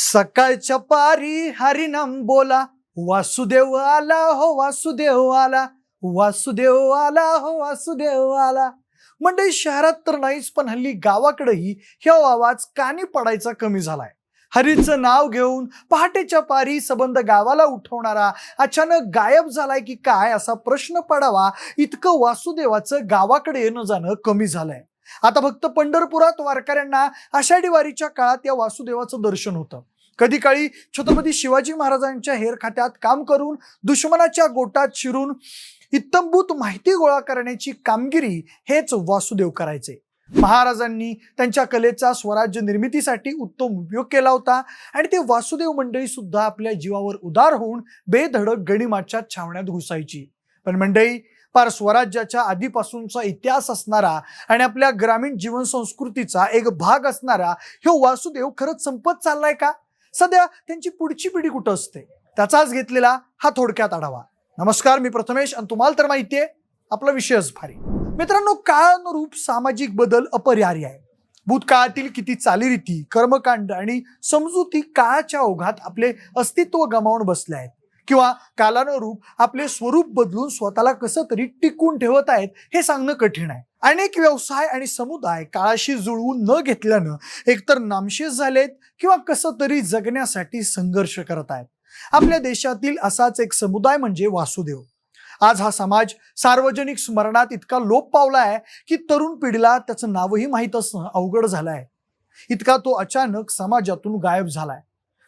सकाळच्या पारी हरिनाम बोला. वासुदेव आला हो वासुदेव आला. वासुदेव आला हो वासुदेव आला. मंडळी शहरात तर नाहीच पण हल्ली गावाकडेही ह्या आवाज कानी पडायचा कमी झालाय. हरीचं नाव घेऊन पहाटेच्या पारी सबंध गावाला उठवणारा अचानक गायब झालाय की काय असा प्रश्न पडावा इतकं वासुदेवाचं गावाकडे येणं जाणं कमी झालंय. आता फक्त पंढरपुरात वारकऱ्यांना आषाढी वारीच्या काळात या वासुदेवाचं दर्शन होतं. कधी काळी छत्रपती शिवाजी महाराजांच्या हेर खात्यात काम करून दुश्मनाच्या गोटात शिरून इत्तंभूत माहिती गोळा करण्याची कामगिरी हेच वासुदेव करायचे. महाराजांनी त्यांच्या कलेचा स्वराज्य निर्मितीसाठी उत्तम उपयोग केला होता आणि ते वासुदेव मंडळी सुद्धा आपल्या जीवावर उदार होऊन बेधडक गणिमाच्या छावण्यात घुसायची. पण मंडळी पार स्वराज्याच्या आधीपासूनचा इतिहास असणारा आणि आपल्या ग्रामीण जीवन संस्कृतीचा एक भाग असणारा ह्यो वासुदेव खरंच संपत चाललाय का? सध्या त्यांची पुढची पिढी कुठं असते? त्याचाच घेतलेला हा थोडक्यात आढावा. नमस्कार मी प्रथमेश आणि तुम्हाला तर माहितीये आपला विषयच भारी. मित्रांनो काळानुरूप सामाजिक बदल अपरिहार्य आहे. भूतकाळातील किती चालीरीती कर्मकांड आणि समजुती काळाच्या ओघात आपले अस्तित्व गमावून बसले आहेत. किंवा कालानुरूप आपले स्वरूप बदलून स्वतःला कसं तरी टिकून ठेवत आहेत हे सांगणं कठीण आहे. अनेक व्यवसाय आणि समुदाय काळाशी जुळवून न घेतल्यानं एकतर नामशेष झालेत किंवा कसं तरी जगण्यासाठी संघर्ष करत आहेत. आपल्या देशातील असाच एक समुदाय म्हणजे वासुदेव. आज हा समाज सार्वजनिक स्मरणात इतका लोप पावला आहे की तरुण पिढीला त्याचं नावही माहीत असणं अवघड झालं आहे. इतका तो अचानक समाजातून गायब झालाय.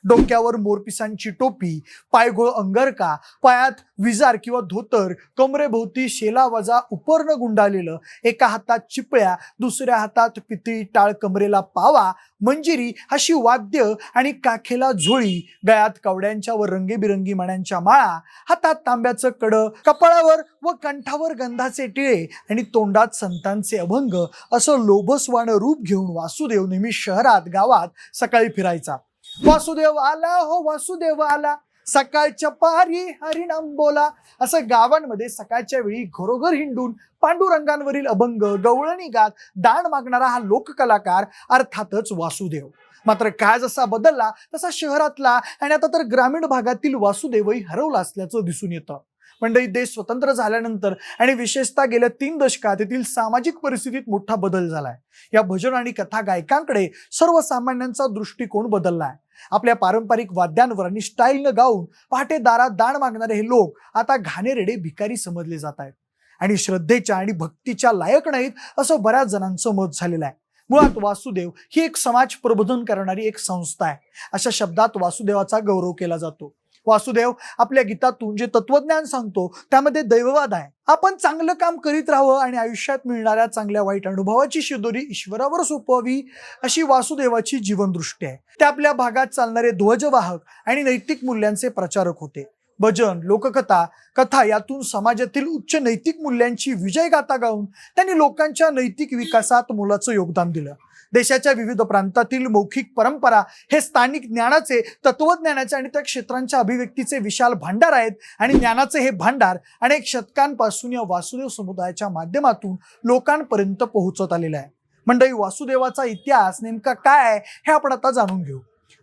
डोक्यावर मोरपिसांची टोपी पायघोळ अंगरका पायात विजार किंवा धोतर कमरेभोवती शेला वजा उपर्ण गुंडाळलेलं एका हातात चिपळ्या दुसऱ्या हातात पितळी टाळ कमरेला पावा मंजिरी अशी वाद्य आणि काखेला झोळी गळ्यात कवड्यांच्या व रंगीबिरंगी मण्यांच्या माळा हातात तांब्याचं कडं कपाळावर व कंठावर गंधाचे टिळे आणि तोंडात संतांचे अभंग असं लोभस्वानं रूप घेऊन वासुदेव नेहमी शहरात गावात सकाळी फिरायचा. वासुदेव आला हो वासुदेव आला. सकाळच्या पारी हरिनाम बोला. असं गावांमध्ये सकाळच्या वेळी घरोघर हिंडून पांडुरंगांवरील अभंग गवळणी गात दान मागणारा हा लोककलाकार अर्थातच वासुदेव. मात्र काळ जसा बदलला तसा शहरातला आणि आता तर ग्रामीण भागातील वासुदेवही हरवला असल्याचं दिसून येतं. मंडळी देश स्वतंत्र झाल्यानंतर आणि विशेषतः गेल्या तीन दशकात येथील सामाजिक परिस्थितीत मोठा बदल झालाय. या भजन आणि कथा गायकांकडे सर्वसामान्यांचा दृष्टिकोन बदललाय. आपल्या पारंपरिक वाद्यांवर आणि स्टाईलनं गाऊन पहाटे दारात दान मागणारे हे लोक आता घाणेरेडे भिकारी समजले जात आहेत. आणि श्रद्धेच्या आणि भक्तीच्या लायक नाहीत असं बऱ्याच जणांचं मत झालेलं आहे. मुळात वासुदेव ही एक समाज प्रबोधन करणारी एक संस्था आहे. अशा शब्दात वासुदेवाचा गौरव केला जातो. वासुदेव आपल्या गीतातून जे तत्वज्ञान सांगतो त्यामध्ये दैववाद आहे. आपण चांगलं काम करीत राहावं आणि आयुष्यात मिळणाऱ्या चांगल्या वाईट अनुभवाची शिदोरी ईश्वरावर सोपवावी अशी वासुदेवाची जीवनदृष्टी आहे. ते आपल्या भागात चालणारे ध्वजवाहक आणि नैतिक मूल्यांचे प्रचारक होते. भजन लोककथा कथा यातून समाजातील उच्च नैतिक मूल्यांची विजय गाथा गाऊन त्यांनी लोकांच्या नैतिक विकासात मोलाचं योगदान दिलं. देशाच्या विविध प्रांतातील मौखिक परंपरा हे स्थानिक ज्ञानाचे तत्वज्ञानाचे आणि त्या क्षेत्रांच्या अभिव्यक्तीचे विशाल भांडार आहेत आणि ज्ञानाचे हे भांडार अनेक शतकांपासून या वासुदेव समुदायाच्या माध्यमातून लोकांपर्यंत पोहोचत आलेलं आहे. मंडळी वासुदेवाचा इतिहास नेमका काय आहे हे आपण आता जाणून घेऊ.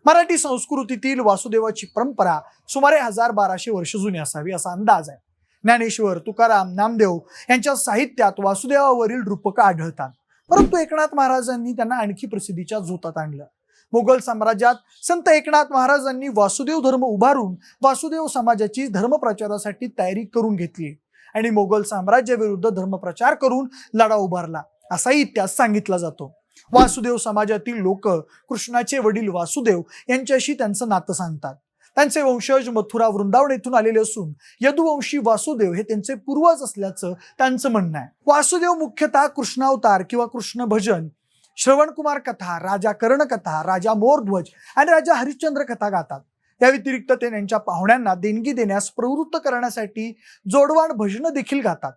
मराठी संस्कृतीतील वासुदेवाची परंपरा सुमारे हजार बाराशे वर्ष जुनी असावी असा अंदाज आहे. ज्ञानेश्वर तुकाराम नामदेव यांच्या साहित्यात वासुदेवावरील रूपकं आढळतात. परंतु एकनाथ महाराजांनी त्यांना आणखी प्रसिद्धीच्या झोतात आणलं. मुघल साम्राज्यात संत एकनाथ महाराजांनी वासुदेव धर्म उभारून वासुदेव समाजाची धर्मप्रचारासाठी तयारी करून घेतली आणि मोगल साम्राज्याविरुद्ध धर्मप्रचार करून लढा उभारला असाही इतिहास सांगितला जातो. वासुदेव समाजातील लोक कृष्णाचे वडील वासुदेव यांच्याशी त्यांचं नातं सांगतात. त्यांचे वंशज मथुरा वृंदावन येथून आलेले असून यदुवंशी वासुदेव हे त्यांचे पूर्वज असल्याचं त्यांचं म्हणणं आहे. वासुदेव मुख्यतः कृष्णावतार किंवा कृष्ण भजन श्रवणकुमार कथा राजा कर्ण कथा राजा मोरध्वज आणि राजा हरिश्चंद्र कथा गातात. त्या व्यतिरिक्त ते त्यांच्या पाहुण्यांना देणगी देण्यास प्रवृत्त करण्यासाठी जोडवाण भजनं देखील गातात.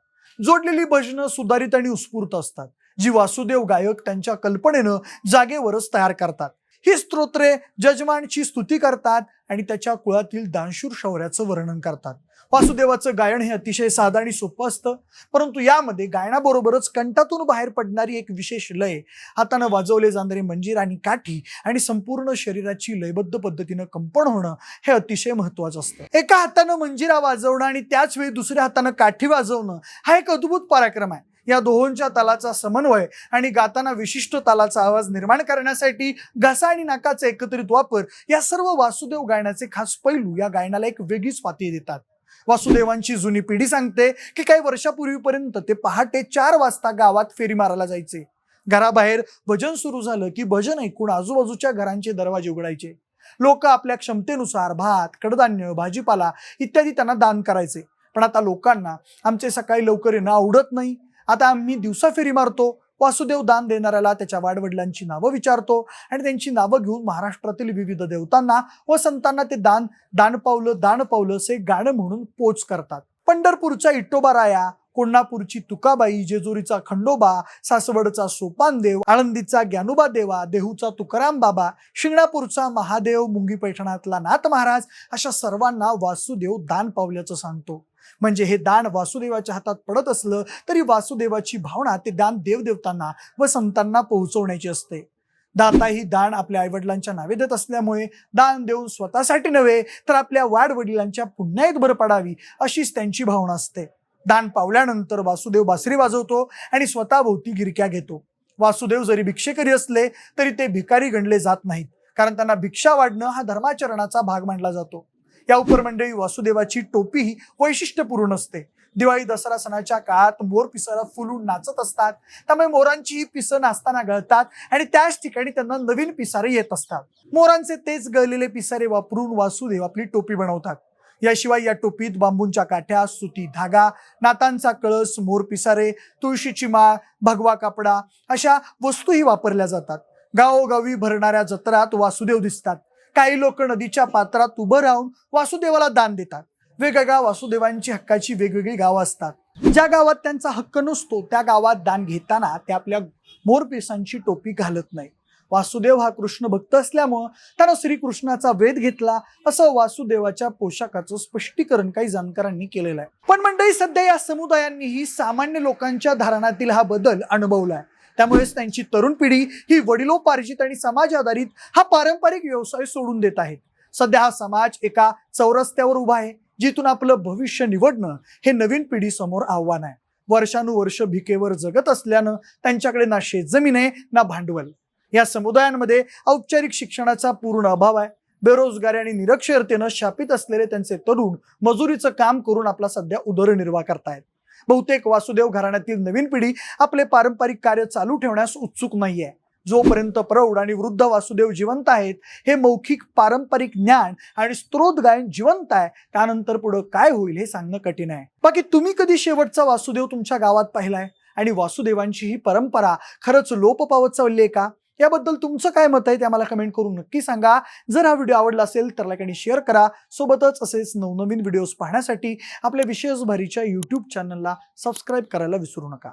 जोडलेली भजनं सुधारित आणि उत्स्फूर्त असतात. जी वासुदेव गायक त्यांच्या कल्पनेनं जागेवरच तयार करतात. ही स्तोत्रे जजमानची स्तुती करतात आणि त्याच्या कुळातील दानशूर शौर्याचं वर्णन करतात. वासुदेवाचं गायन हे अतिशय साधं आणि सोपं असतं परंतु यामध्ये गायनाबरोबरच कंठातून बाहेर पडणारी एक विशेष लय हातानं वाजवले जाणारे मंजीर आणि काठी आणि संपूर्ण शरीराची लयबद्ध पद्धतीनं कंपन होणं हे अतिशय महत्वाचं असतं. एका हातानं मंजिरा वाजवणं आणि त्याच वेळी दुसऱ्या हातानं काठी वाजवणं हा एक अद्भुत पराक्रम आहे. या दोहोंच्या तालाचा समन्वय आणि गाताना विशिष्ट तालाचा आवाज निर्माण करण्यासाठी घसा आणि नाकाचा एकत्रित वापर या सर्व वासुदेव गायनाचे खास पैलू या गायनाला एक वेगळीच पाती देतात. वासुदेवांची जुनी पिढी सांगते की काही वर्षापूर्वीपर्यंत ते पहाटे चार वाजता गावात फेरी मारायला जायचे. घराबाहेर भजन सुरू झालं की भजन ऐकून आजूबाजूच्या घरांचे दरवाजे उघडायचे. लोक आपल्या क्षमतेनुसार भात कडधान्य भाजीपाला इत्यादी त्यांना दान करायचे. पण आता लोकांना आमचे सकाळी लवकर येणं आवडत नाही. आता आम्ही दिवसा फेरी मारतो वासुदेव दान देणाऱ्याला त्याच्या वाडवडिलांची नावं विचारतो आणि त्यांची नावं घेऊन महाराष्ट्रातील विविध देवतांना व संतांना ते दान दान पावलं दान पावलं असे गाणं म्हणून पोच करतात. पंढरपूरच्या इटोबाराया कोल्हापूरची तुकाबाई जेजुरीचा खंडोबा सासवडचा सोपानदेव आळंदीचा ज्ञानोबा देवा देहूचा तुकाराम बाबा शिंगणापूरचा महादेव मुंगी पैठणातला नाथ महाराज अशा सर्वांना वासुदेव दान पावल्याचं सांगतो. म्हणजे हे दान वासुदेवाच्या हातात पडत असलं तरी वासुदेवाची भावना ते दान देवदेवतांना व संतांना पोहोचवण्याची असते. दाता ही दान आपल्या आईवडिलांच्या नावे देत असल्यामुळे दान देऊन स्वतःसाठी नव्हे तर आपल्या वाडवडिलांच्या पुण्यात भर पडावी अशीच त्यांची भावना असते. दान पावल्यानंतर वासुदेव बासरी वाजवतो आणि स्वतःभोवती गिरक्या घेतो. वासुदेव जरी भिक्षेकरी असले तरी ते भिकारी गणले जात नाहीत कारण त्यांना भिक्षा वाढणं हा धर्माचरणाचा भाग मानला जातो. या उपरमंडळी वासुदेवाची टोपी ही वैशिष्ट्यपूर्ण असते. दिवाळी दसरा सणाच्या काळात मोर पिसारा फुलून नाचत असतात. त्यामुळे मोरांची ही पिसं नाचताना गळतात आणि त्याच ठिकाणी त्यांना नवीन पिसारे येत असतात. मोरांचे तेच गळलेले पिसारे वापरून वासुदेव आपली टोपी बनवतात. याशिवाय या टोपीत बांबूंच्या काठ्या सुती धागा नातांचा कळस मोर पिसारे तुळशीची माळ भगवा कापडा अशा वस्तूही वापरल्या जातात. गावोगावी भरणाऱ्या जत्रात वासुदेव दिसतात. काही लोक नदीच्या पात्रात उभं राहून वासुदेवाला दान देतात. वेगवेगळ्या वासुदेवांची हक्काची वेगवेगळी गावं असतात. ज्या गावात त्यांचा हक्क नसतो त्या गावात दान घेताना ते आपल्या मोरपिसांची टोपी घालत नाही वासुदेव हा कृष्ण भक्त असल्यामुळं त्यानं श्रीकृष्णाचा वेध घेतला असं वासुदेवाच्या पोशाखाचं स्पष्टीकरण काही जाणकारांनी केलेलं आहे. पण मंडळी सध्या या समुदायांनीही सामान्य लोकांच्या धारणातील हा बदल अनुभवलाय. त्यामुळेच त्यांची तरुण पिढी ही वडिलोपार्जित आणि समाज आधारित हा पारंपरिक व्यवसाय सोडून देत आहेत. सध्या हा समाज एका चौरस्त्यावर उभा आहे जिथून आपलं भविष्य निवडणं हे नवीन पिढी समोर आव्हान आहे. वर्षानुवर्ष भिकेवर जगत असल्यानं त्यांच्याकडे ना शेतजमीन आहे ना भांडवल. या समुदायांमध्ये औपचारिक शिक्षणाचा पूर्ण अभाव आहे. बेरोजगारी आणि निरक्षरतेनं शापित असलेले त्यांचे तरुण मजुरीचं काम करून आपला सध्या उदरनिर्वाह करतायत. बहुतेक वासुदेव घराण्यातील नवीन पिढी आपले पारंपरिक कार्य चालू ठेवण्यास उत्सुक नाहीये. जोपर्यंत प्रौढ आणि वृद्ध वासुदेव जिवंत आहेत हे मौखिक पारंपरिक ज्ञान आणि स्त्रोत गायन जिवंत आहे त्यानंतर पुढं काय होईल हे सांगणं कठीण आहे. बाकी तुम्ही कधी शेवटचा वासुदेव तुमच्या गावात पाहिलाय? आणि वासुदेवांची ही परंपरा खरंच लोप पावत चालली आहे का? याबद्दल तुमचं काय मत आहे ते आम्हाला कमेंट करून नक्की सांगा. जर हा व्हिडिओ आवडला असेल तर लाईक आणि शेअर करा. सोबतच असेच नवनवीन व्हिडिओज पाहण्यासाठी आपल्या विशेष भारीच्या यूट्यूब चॅनलला सबस्क्राईब करायला विसरू नका.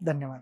धन्यवाद.